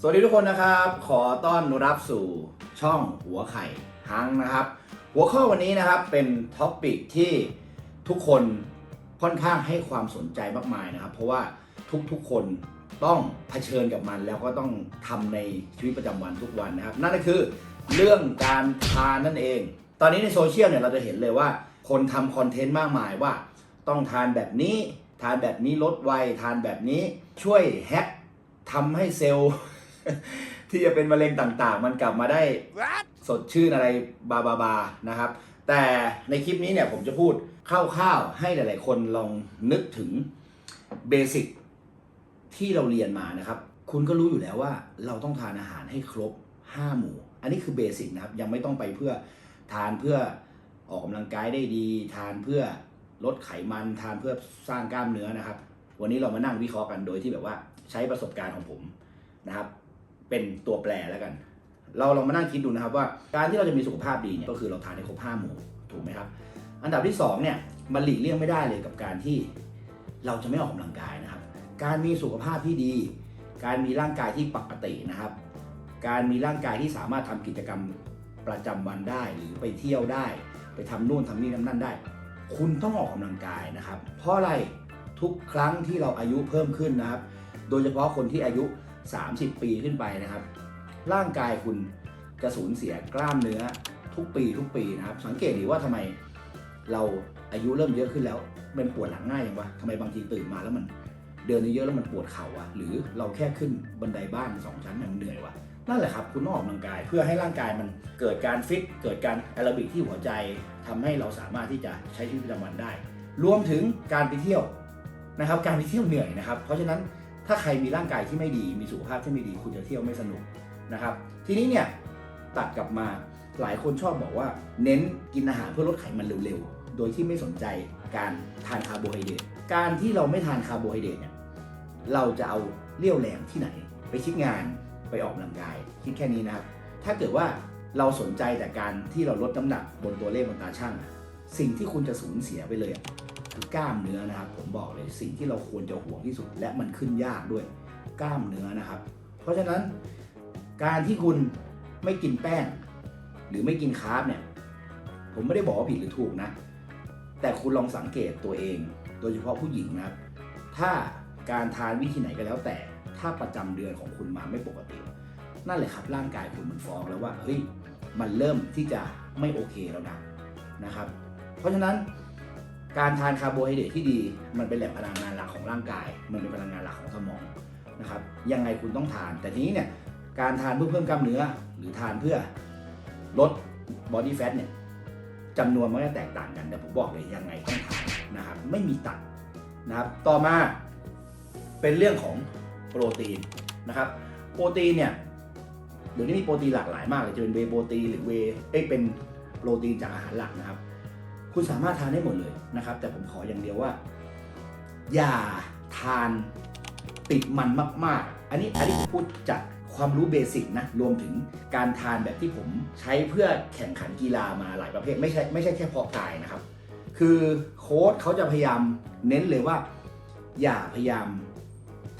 สวัสดีทุกคนนะครับ ขอต้อนรับสู่ช่องหัวไข่ฮังนะครับ หัวข้อวันนี้นะครับเป็นท็อปิกที่ทุกคนค่อนข้างให้ความสนใจมากมายนะครับ เพราะว่าทุกๆคนต้องเผชิญกับมัน แล้วก็ต้องทำในชีวิตประจำวันทุกวันนะครับ นั่นก็คือเรื่องการทานนั่นเอง ตอนนี้ในโซเชียลเนี่ยเราจะเห็นเลยว่า คนทำคอนเทนต์มากมายว่า ต้องทานแบบนี้ ทานแบบนี้ลดไวทานแบบนี้ช่วยแฮกทำให้เซลล์ ที่จะเป็นมะเร็งต่างๆ มันกลับมาได้สดชื่นอะไรบาบาบานะครับ แต่ในคลิปนี้เนี่ยผมจะพูดคร่าวๆให้หลายๆ คนลองนึกถึงเบสิกที่เราเรียนมานะครับ คุณก็รู้อยู่แล้วว่าเราต้องทานอาหารให้ครบ 5 หมู่ อันนี้คือเบสิกนะครับ ยังไม่ต้องไปเพื่อทานเพื่อออกกำลังกายได้ดี ทานเพื่อลดไขมัน ทานเพื่อสร้างกล้ามเนื้อนะครับ วันนี้เรามานั่งวิเคราะห์กันโดยที่แบบว่าใช้ประสบการณ์ของผมนะครับ เป็นตัวแปรแล้วกัน เราลองมานั่งคิดดูนะครับว่าการที่เราจะมีสุขภาพดีเนี่ยก็คือเราทานให้ครบห้าหมู่ถูกไหมครับ อันดับที่สองเนี่ยมันหลีกเลี่ยงไม่ได้เลยกับการที่เราจะไม่ออกกำลังกายนะครับ การมีสุขภาพที่ดี การมีร่างกายที่ปกตินะครับ การมีร่างกายที่สามารถทำกิจกรรมประจำวันได้หรือไปเที่ยวได้ ไปทำนู่นทำนี่ทำนั่นได้ คุณต้องออกกำลังกายนะครับ เพราะอะไรทุกครั้งที่เราอายุเพิ่มขึ้นนะครับ โดยเฉพาะคนที่อายุ 30 ปีขึ้นไปนะครับ ร่างกายคุณจะสูญเสียกล้ามเนื้อทุกปีทุกปีนะครับ สังเกตดีว่าทำไมเราอายุเริ่มเยอะขึ้นแล้วมันปวดหลังง่ายอย่างวะทำไมบางทีตื่นมาแล้วมันเดินเยอะแล้วมันปวดเข่าอะหรือเราแค่ขึ้นบันไดบ้านสองชั้นมันเหนื่อยวะนั่นแหละครับคุณต้องออกกำลังกาย เพื่อให้ร่างกายมันเกิดการฟิตเกิดการแอโรบิกที่หัวใจทำให้เราสามารถที่จะใช้ชีวิตประจำวันได้ รวมถึงการไปเที่ยวนะครับ การไปเที่ยวเหนื่อยนะครับ เพราะฉะนั้น ถ้าใครมีร่างกายที่ไม่ดี มีสุขภาพที่ไม่ดี คุณจะเที่ยวไม่สนุกนะครับ ทีนี้เนี่ยตัดกลับมาหลายคนชอบบอกว่า เน้นกินอาหารเพื่อลดไขมันเร็วๆ โดยที่ไม่สนใจการทานคาร์โบไฮเดรตการที่เราไม่ทานคาร์โบไฮเดรตเนี่ยเราจะเอาเรี่ยวแรงที่ไหน ไปคิดงานไปออกกำลังกาย คิดแค่นี้นะครับ ถ้าเกิดว่าเราสนใจแต่การที่เราลดน้ำหนักบนตัวเลขบนตาช่าง สิ่งที่คุณจะสูญเสียไปเลย คือกล้ามเนื้อนะครับผมบอกเลยสิ่งที่เราควรจะห่วงที่สุด และมันขึ้นยากด้วยกล้ามเนื้อนะครับ เพราะฉะนั้นการที่คุณไม่กินแป้ง หรือไม่กินคาร์บเนี่ยผมไม่ได้บอกว่าผิดหรือถูกนะ แต่คุณลองสังเกตตัวเอง โดยเฉพาะผู้หญิงนะครับ ถ้าการทานวิธีไหนก็แล้วแต่ ถ้าประจำเดือนของคุณมาไม่ปกติ นั่นแหละครับร่างกายคุณมันฟ้องแล้วว่าเฮ้ยมันเริ่มที่จะไม่โอเคแล้วนะนะครับ เพราะฉะนั้น การทานคาร์โบไฮเดรตที่ดี มันเป็นแหล่งพลังงานหลักของร่างกาย มันเป็นพลังงานหลักของสมองนะครับยังไงคุณต้องทาน แต่ทีนี้เนี่ยการทานเพื่อเพิ่มกล้ามเนื้อ หรือทานเพื่อลดบอดี้แฟทเนี่ยจำนวนมันก็แตกต่างกันแต่ผมบอกเลยยังไงต้องทานนะครับไม่มีตัดนะครับต่อมาเป็นเรื่องของโปรตีนนะครับโปรตีนเนี่ยเดี๋ยวนี้มีโปรตีนหลากหลายมากเลยจะเป็นเวโปรตีนหรือเวเอ้ยเป็นโปรตีนจากอาหารหลักนะครับ คุณสามารถทานได้หมดเลยนะครับ แต่ผมขออย่างเดียวว่า อย่าทานติดมันมาก ๆ อันนี้อันนี้ผมพูดจากความรู้เบสิกนะ รวมถึงการทานแบบที่ผมใช้เพื่อแข่งขันกีฬามาหลายประเภท ไม่ใช่ไม่ใช่แค่เพาะกายนะครับ คือโค้ชเขาจะพยายามเน้นเลยว่า อย่าพยายาม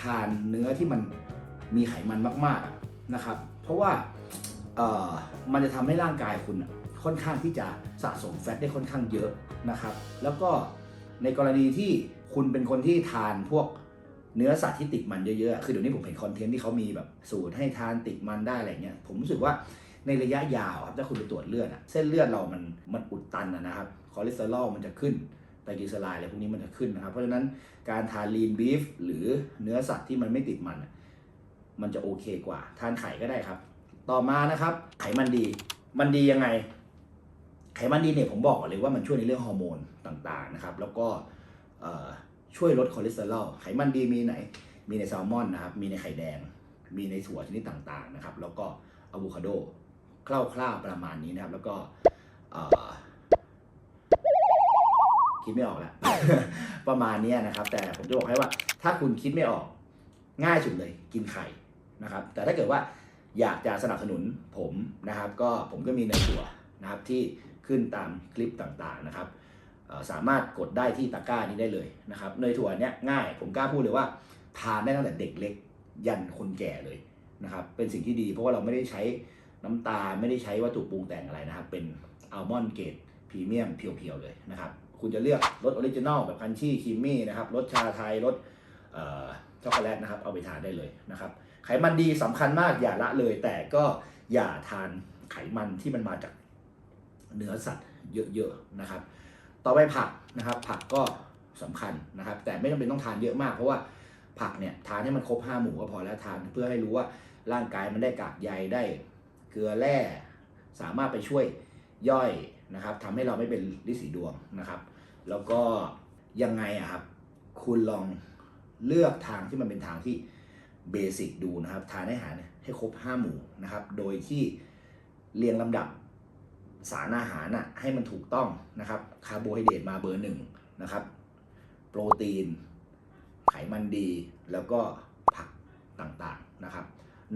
ทานเนื้อที่มันมีไขมันมาก ๆนะครับ เพราะว่ามันจะทำให้ร่างกายคุณ ค่อนข้างที่จะสะสมแฟตได้ค่อนข้างเยอะนะครับ แล้วก็ในกรณีที่คุณเป็นคนที่ทานพวกเนื้อสัตว์ที่ติดมันเยอะๆ คือเดี๋ยวนี้ผมเห็นคอนเทนต์ที่เขามีแบบสูตรให้ทานติดมันได้อะไรเงี้ย ผมรู้สึกว่าในระยะยาวครับถ้าคุณไปตรวจเลือดอะเส้นเลือดเรามันมันอุดตันนะครับคอเลสเตอรอลมันจะขึ้นไตรกลีเซอไรด์อะไรพวกนี้มันจะขึ้นนะครับ เพราะฉะนั้นการทานลีนบีฟหรือเนื้อสัตว์ที่มันไม่ติดมันมันจะโอเคกว่า ทานไข่ก็ได้ครับ ต่อมานะครับ ไขมันดี มันดียังไง ไขมันดีเนี่ยผมบอกก่อนเลยว่ามันช่วยในเรื่องฮอร์โมนต่างๆนะครับ แล้วก็ช่วยลดคอเลสเตอรอลไขมันดีมีไหน มีในแซลมอนนะครับ มีในไข่แดง มีในถั่วชนิดต่างๆนะครับ แล้วก็อะโวคาโดคร่าวๆประมาณนี้นะครับ แล้วก็คิดไม่ออกแล้วประมาณนี้นะครับ แต่ผมจะบอกให้ว่า ถ้าคุณคิดไม่ออกง่ายสุดเลยกินไข่นะครับ แต่ถ้าเกิดว่าอยากจะสนับสนุนผมนะครับ ก็ผมก็มีเนยถั่วนะครับที่ ขึ้นตามคลิปต่างๆนะครับสามารถกดได้ที่ตะกร้านี้ได้เลยนะครับเนยถั่วเนี้ยง่ายผมกล้าพูดเลยว่าทานได้ตั้งแต่เด็กเล็กยันคนแก่เลยนะครับเป็นสิ่งที่ดีเพราะว่าเราไม่ได้ใช้น้ำตาลไม่ได้ใช้วัตถุปรุงแต่งอะไรนะครับ เป็นอัลมอนด์เกรดพรีเมียมเพียวๆเลยนะครับ คุณจะเลือกรสออริจินอลแบบคันชี่ครีมมี่นะครับรสชาไทยรสช็อกโกแลตนะครับเอาไปทานได้เลยนะครับ ไขมันดีสำคัญมากอย่าละเลย แต่ก็อย่าทานไขมันที่มันมาจาก เนื้อสัตว์เยอะๆนะครับ ต่อไปผักนะครับ ผักก็สำคัญนะครับ แต่ไม่จำเป็นต้องทานเยอะมาก เพราะว่าผักเนี่ยทานให้มันครบห้าหมู่ก็พอแล้วทานเพื่อให้รู้ว่าร่างกายมันได้กากใยได้เกลือแร่สามารถไปช่วยย่อยนะครับทำให้เราไม่เป็นลิสีดวงนะครับ แล้วก็ยังไงอะครับ คุณลองเลือกทางที่มันเป็นทางที่เบสิกดูนะครับ ทานอาหารให้ครบห้าหมู่นะครับ โดยที่เรียงลำดับ สารอาหารน่ะให้มันถูกต้องนะครับคาร์โบไฮเดรตมาเบอร์หนึ่งนะครับ โปรตีน ไขมันดี แล้วก็ผักต่างๆนะครับ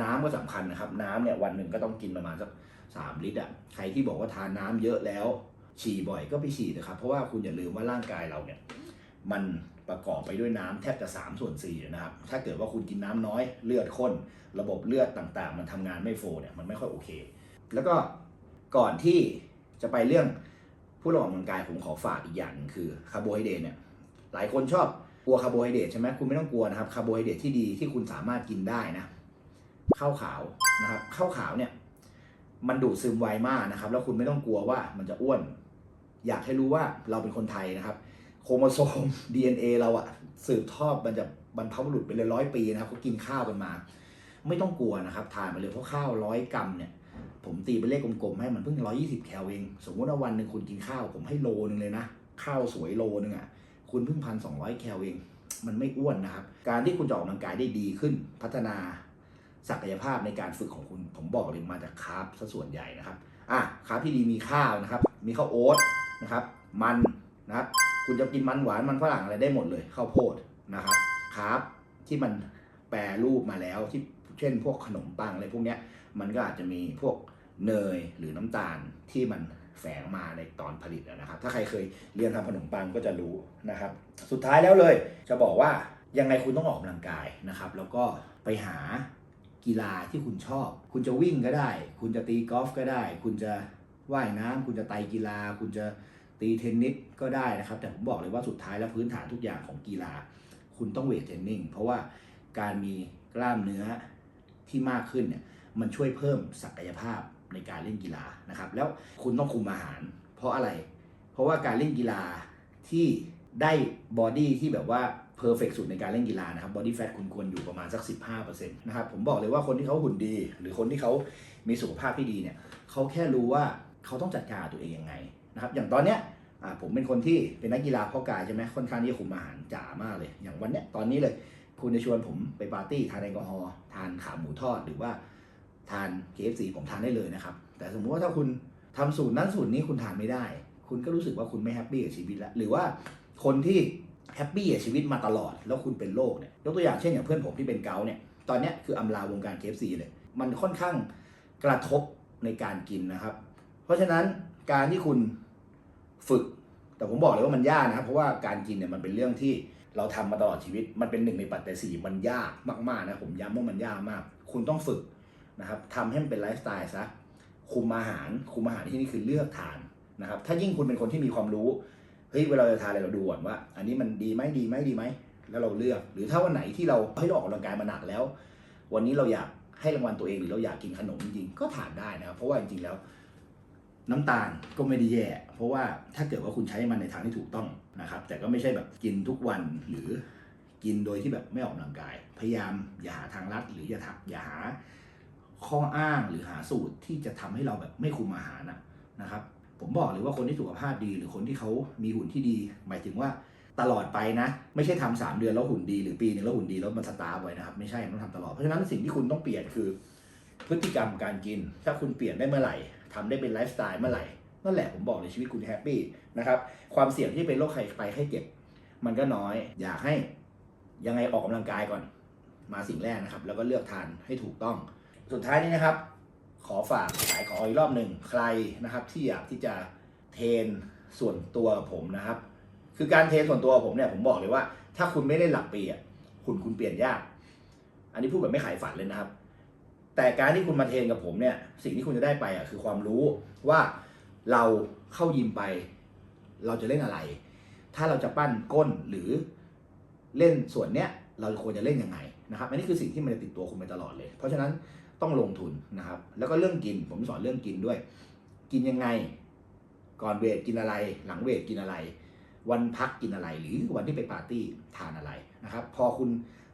น้ำก็สำคัญนะครับ น้ำเนี่ยวันหนึ่งก็ต้องกินประมาณสักสามลิตรอะใครที่บอกว่าทานน้ำเยอะแล้ว ฉี่บ่อยก็ไปฉี่นะครับ เพราะว่าคุณอย่าลืมว่าร่างกายเราเนี่ยมันประกอบไปด้วยน้ำแทบจะ3ส่วน4นะครับ ถ้าเกิดว่าคุณกินน้ำน้อยเลือดข้น ระบบเลือดต่างๆ มันทำงานไม่โฟเนี่ยมันไม่ค่อยโอเค แล้วก็ ก่อนที่จะไปเรื่องผู้ออกกำลังกายผมขอฝากอีกอย่างหนึ่งคือคาร์โบไฮเดรตเนี่ยหลายคนชอบกลัวคาร์โบไฮเดรตใช่ไหมคุณไม่ต้องกลัวนะครับคาร์โบไฮเดรตที่ดีที่คุณสามารถกินได้นะข้าวขาวนะครับข้าวขาวเนี่ยมันดูดซึมไวมากนะครับ แล้วคุณไม่ต้องกลัวว่ามันจะอ้วน อยากให้รู้ว่าเราเป็นคนไทยนะครับ โครโมโซม DNA เราอะสืบทอดมันจะบรรพบุรุษไปเลยร้อยปีนะครับเขากินข้าวกันมา ไม่ต้องกลัวนะครับทานไปเลยเพราะข้าวร้อยกรัมเนี่ย ผมตีเป็นเลขกลมๆให้มันเพิ่งร้อยี่สิบแคลเอง สมมติว่าวันหนึ่งคุณกินข้าว ผมให้โลนึงเลยนะ ข้าวสวยโลนึงอะคุณเพิ่งพันสองร้อยแคลเอง มันไม่อ้วนนะครับ การที่คุณจะออกกำลังกายได้ดีขึ้น พัฒนาศักยภาพในการฝึกของคุณ ผมบอกเลยมาจากคาร์บซะส่วนใหญ่นะครับ อะคาร์บที่ดีมีข้าวนะครับ มีข้าวโอ๊ตนะครับ มันนะครับ คุณจะกินมันหวานมันฝรั่งอะไรได้หมดเลยข้าวโพดนะครับคาร์บที่มันแปรรูปมาแล้วที่เช่น พวกขนมปังอะไรพวกเนี้ย มันก็อาจจะมีพวกเนยหรือน้ำตาลที่มันแฝงมาในตอนผลิตนะครับ ถ้าใครเคยเรียนทำขนมปังก็จะรู้นะครับ สุดท้ายแล้วเลยจะบอกว่ายังไงคุณต้องออกกำลังกายนะครับ แล้วก็ไปหากีฬาที่คุณชอบ คุณจะวิ่งก็ได้ คุณจะตีกอล์ฟก็ได้ คุณจะว่ายน้ำคุณจะไตกีฬา คุณจะตีเทนนิสก็ได้นะครับ แต่ผมบอกเลยว่าสุดท้ายแล้วพื้นฐานทุกอย่างของกีฬา คุณต้องเวทเทรนนิ่งเพราะว่าการมีกล้ามเนื้อที่มากขึ้นเนี่ย มันช่วยเพิ่มศักยภาพในการเล่นกีฬานะครับ แล้วคุณต้องคุมอาหาร เพราะอะไร เพราะว่าการเล่นกีฬาที่ได้บอดี้ที่แบบว่าเพอร์เฟกสุดในการเล่นกีฬานะครับบอดี้แฟทคุณควรอยู่ประมาณสัก 15%นะครับผมบอกเลยว่าคนที่เขาหุ่นดี หรือคนที่เขามีสุขภาพที่ดีเนี่ยเขาแค่รู้ว่าเขาต้องจัดการตัวเองยังไงนะครับอย่างตอนเนี้ยผมเป็นคนที่เป็นนักกีฬาเพ่อกายใช่ไหมค่อนข้างที่จะคุมอาหารจ๋ามากเลย อย่างวันเนี้ยตอนนี้เลย คุณจะชวนผมไปปาร์ตี้ทานแอลกอฮอล์ทานขาหมูทอดหรือว่า ทาน KFC ผมทานได้เลยนะครับ แต่สมมติว่าถ้าคุณทำสูตรนั้นสูตรนี้คุณทานไม่ได้ คุณก็รู้สึกว่าคุณไม่แฮปปี้กับชีวิตแล้วหรือว่าคนที่แฮปปี้กับชีวิตมาตลอด แล้วคุณเป็นโรคเนี่ยยกตัวอย่างเช่นอย่างเพื่อนผมที่เป็นเกาเนี่ยตอนนี้คืออำลาวงการ KFC เลย มันค่อนข้างกระทบในการกินนะครับ เพราะฉะนั้นการที่คุณฝึก แต่ผมบอกเลยว่ามันยากนะครับเพราะว่าการกินเนี่ยมันเป็นเรื่องที่เราทำมาตลอดชีวิต มันเป็นหนึ่งในปัจจัยสี่มันยากมากๆนะผมย้ำว่ามันยากมาก คุณต้องฝึก นะครับทำให้มันเป็นไลฟ์สไตล์ซะคุมอาหารคุมอาหารที่นี่คือเลือกทานนะครับถ้ายิ่งคุณเป็นคนที่มีความรู้เฮ้ยเวลาเราจะทานอะไรเราดูก่อนว่า อันนี้มันดีไหมดีไหมดีไหมแล้วเราเลือก หรือถ้าวันไหนที่เราให้เราออกกำลังกายมาหนักแล้ว วันนี้เราอยากให้รางวัลตัวเองหรือเราอยากกินขนมจริงๆก็ทานได้นะครับเพราะว่าจริงๆแล้ว น้ำตาลก็ไม่ได้แย่ เพราะว่าถ้าเกิดว่าคุณใช้มันในทางที่ถูกต้องนะครับ แต่ก็ไม่ใช่แบบกินทุกวันหรือกินโดยที่แบบไม่ออกกำลังกาย พยายามอย่าหาทางลัดหรืออย่าทักอย่าหา ข้ออ้างหรือหาสูตรที่จะทำให้เราแบบไม่คุมอาหารนะนะครับ ผมบอกเลยว่าคนที่สุขภาพดีหรือคนที่เขามีหุ่นที่ดี หมายถึงว่าตลอดไปนะ ไม่ใช่ทำสามเดือนแล้วหุ่นดีหรือปีหนึงแล้วหุ่นดีแล้วมันสตาร์ไว้นะครับ ไม่ใช่ต้องทำตลอดเพราะฉะนั้นสิ่งที่คุณต้องเปลี่ยนคือ พฤติกรรมการกิน ถ้าคุณเปลี่ยนได้เมื่อไหร่ทำได้เป็นไลฟ์สไตล์เมื่อไหร่นั่นแหละผมบอกเลยชีวิตคุณแฮปปี้นะครับความเสี่ยงที่เป็นโรคไข้ไปไข้เจ็บ มันก็น้อยอยากให้ยังไงออกกำลังกายก่อน มาสิ่งแรกนะครับ แล้วก็เลือกทานให้ถูกต้อง สุดท้ายนี้นะครับ ขอฝากขายของอีกรอบหนึ่งใครนะครับ ที่อยากที่จะเทรนส่วนตัวกับผมนะครับ คือการเทรนส่วนตัวกับผมเนี่ยผมบอกเลยว่า ถ้าคุณไม่ได้หลักปีอะคุณคุณเปลี่ยนยาก อันนี้พูดแบบไม่ขายฝันเลยนะครับ แต่การที่คุณมาเทรนกับผมเนี่ย สิ่งที่คุณจะได้ไปอะคือความรู้ว่าเราเข้ายิมไป เราจะเล่นอะไร ถ้าเราจะปั้นก้นหรือเล่นส่วนเนี้ยเราควรจะเล่นยังไงนะครับอันนี้คือสิ่งที่มันจะติดตัวคุณไปตลอดเลย เพราะฉะนั้น ต้องลงทุนนะครับ แล้วก็เรื่องกินผมสอนเรื่องกินด้วย กินยังไง ก่อนเวทกินอะไร หลังเวทกินอะไร วันพักกินอะไร หรือวันที่ไปปาร์ตี้ทานอะไรนะครับ พอคุณ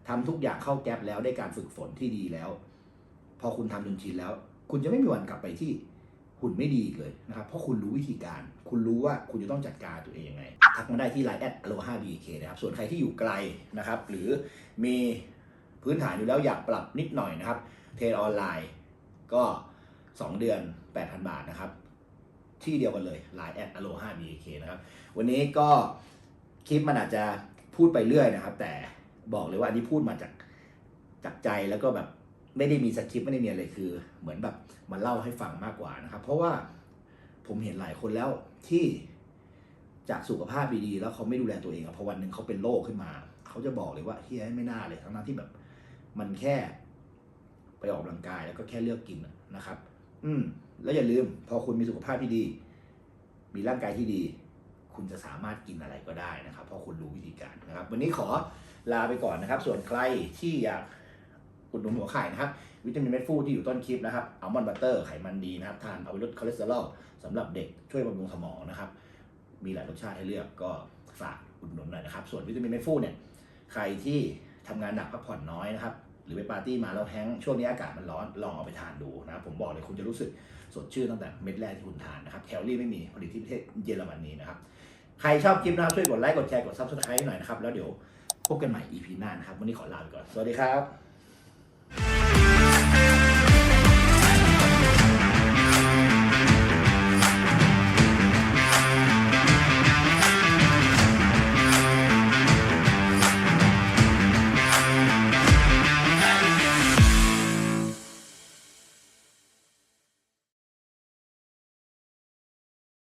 ทำทุกอย่างเข้าแก๊ปแล้วได้การฝึกฝนที่ดีแล้ว พอคุณทำจนชินแล้ว คุณจะไม่มีวันกลับไปที่หุ่นไม่ดีเลยนะครับ เพราะคุณรู้วิธีการ คุณรู้ว่าคุณจะต้องจัดการตัวเองยังไง ทักมาได้ที่ไลน์แอดโลห้าบีเคนะครับ ส่วนใครที่อยู่ไกลนะครับ หรือมีพื้นฐานอยู่แล้วอยากปรับนิดหน่อยนะครับ เทรนออนไลน์ก็ 2 เดือน 8,000 บาทนะครับ ที่เดียวกันเลย Line แอด alo 5 bk นะครับ วันนี้ก็คลิปมันอาจจะพูดไปเรื่อยนะครับ แต่บอกเลยว่าอันนี้พูดมาจากจากใจแล้วก็แบบไม่ได้มีสคริปต์ไม่ได้มีอะไรคือ เหมือนแบบมาเล่าให้ฟังมากกว่านะครับ เพราะว่าผมเห็นหลายคนแล้วที่จากสุขภาพดีๆแล้วเขาไม่ดูแลตัวเองอะพอวันหนึ่งเขาเป็นโรคขึ้นมา เขาจะบอกเลยว่าเฮียไม่น่าเลยทั้งนั้นที่แบบ มันแค่ ไปออกกำลังกายแล้วก็แค่เลือกกินนะครับ อืม แล้วอย่าลืม พอคุณมีสุขภาพที่ดี มีร่างกายที่ดี คุณจะสามารถกินอะไรก็ได้นะครับ เพราะคุณรู้วิธีการนะครับ วันนี้ขอลาไปก่อนนะครับ ส่วนใครที่อยากอุดหนุนหัวไข่นะครับ วิตามินเม็ดฟูที่อยู่ต้นคลิปนะครับอัลมอนด์บัตเตอร์ไขมันดีนะครับ ทานเอาไปลดคอเลสเตอรอลสำหรับเด็กช่วยบำรุงสมองนะครับ มีหลายรสชาติให้เลือกก็ฝากอุดหนุนหน่อยนะครับ ส่วนวิตามินเม็ดฟูเนี่ยใครที่ทำงานหนักพักผ่อนน้อยนะครับ หรือไปปาร์ตี้มาแล้วแฮงช่วงนี้อากาศมันร้อนลองเอาไปทานดูนะครับผมบอกเลยคุณจะรู้สึกสดชื่นตั้งแต่เม็ดแรกที่คุณทานนะครับแคลอรี่ไม่มีผลิตที่ประเทศเยอรมนีนะครับใครชอบคลิปนะครับช่วยกดไลค์กดแชร์กดซับสไครต์หน่อยนะครับแล้วเดี๋ยวพบกันใหม่ EP หน้านะครับวันนี้ขอลาไปก่อนสวัสดีครับ